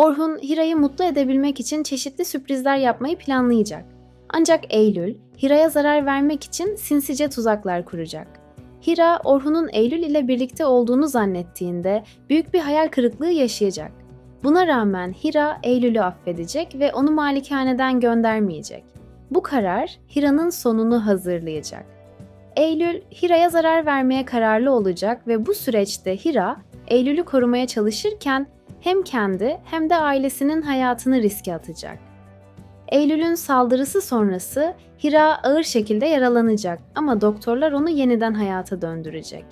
Orhun, Hira'yı mutlu edebilmek için çeşitli sürprizler yapmayı planlayacak. Ancak Eylül, Hira'ya zarar vermek için sinsice tuzaklar kuracak. Hira, Orhun'un Eylül ile birlikte olduğunu zannettiğinde büyük bir hayal kırıklığı yaşayacak. Buna rağmen Hira, Eylül'ü affedecek ve onu malikaneden göndermeyecek. Bu karar Hira'nın sonunu hazırlayacak. Eylül, Hira'ya zarar vermeye kararlı olacak ve bu süreçte Hira, Eylül'ü korumaya çalışırken hem kendi hem de ailesinin hayatını riske atacak. Eylül'ün saldırısı sonrası Hira ağır şekilde yaralanacak ama doktorlar onu yeniden hayata döndürecek.